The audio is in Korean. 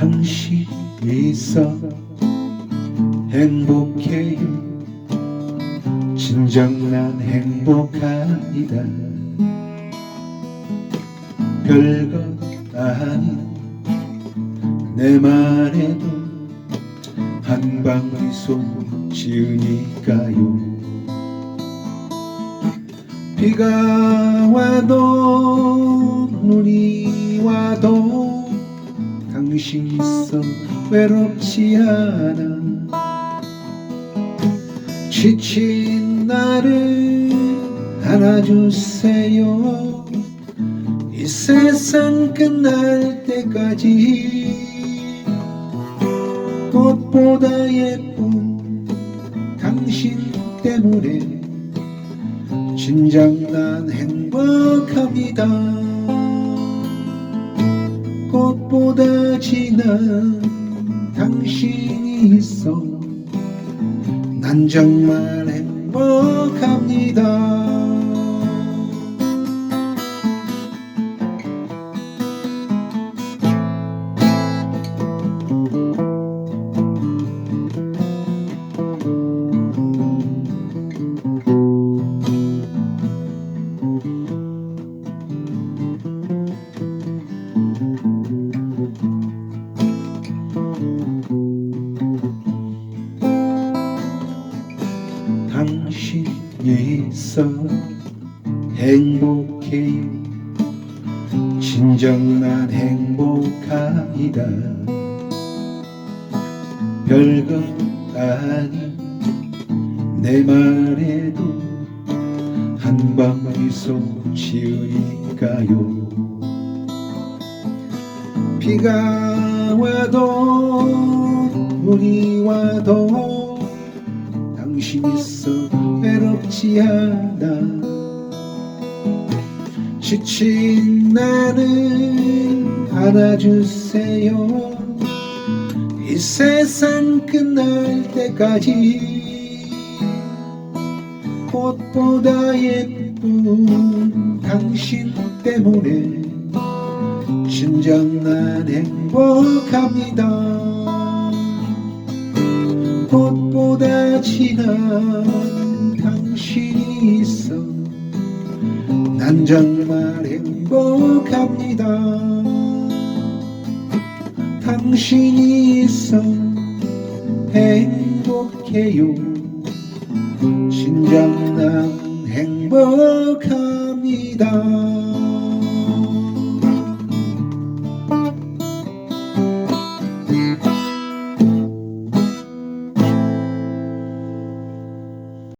당신이 있어 행복해요 진정 난 행복합니다. 별것 아닌 내 말에도 한방 미소 지으니까요. 비가 와도 눈이 와도 당신 있어 외롭지 않아. 지친 나를 안아주세요. 이 세상 끝날 때까지 꽃보다 예쁜 당신 때문에 진정 난 행복합니다 꽃보다 진한 당신이 있어 난 정말 행복합니다 있어 행복해요 진정 난 행복합니다. 별것 아닌 내 말에도 한방 미소 지으니까요? 비가 와도 눈이 와도 당신 있어 않아 지친 나를 안아주세요. 이 세상 끝날 때까지 꽃보다 예쁜 당신 때문에 진정 난 행복합니다. 꽃보다 진한 당신이 있어 난 정말 행복합니다. 당신이 있어 행복해요. 진정 난 행복합니다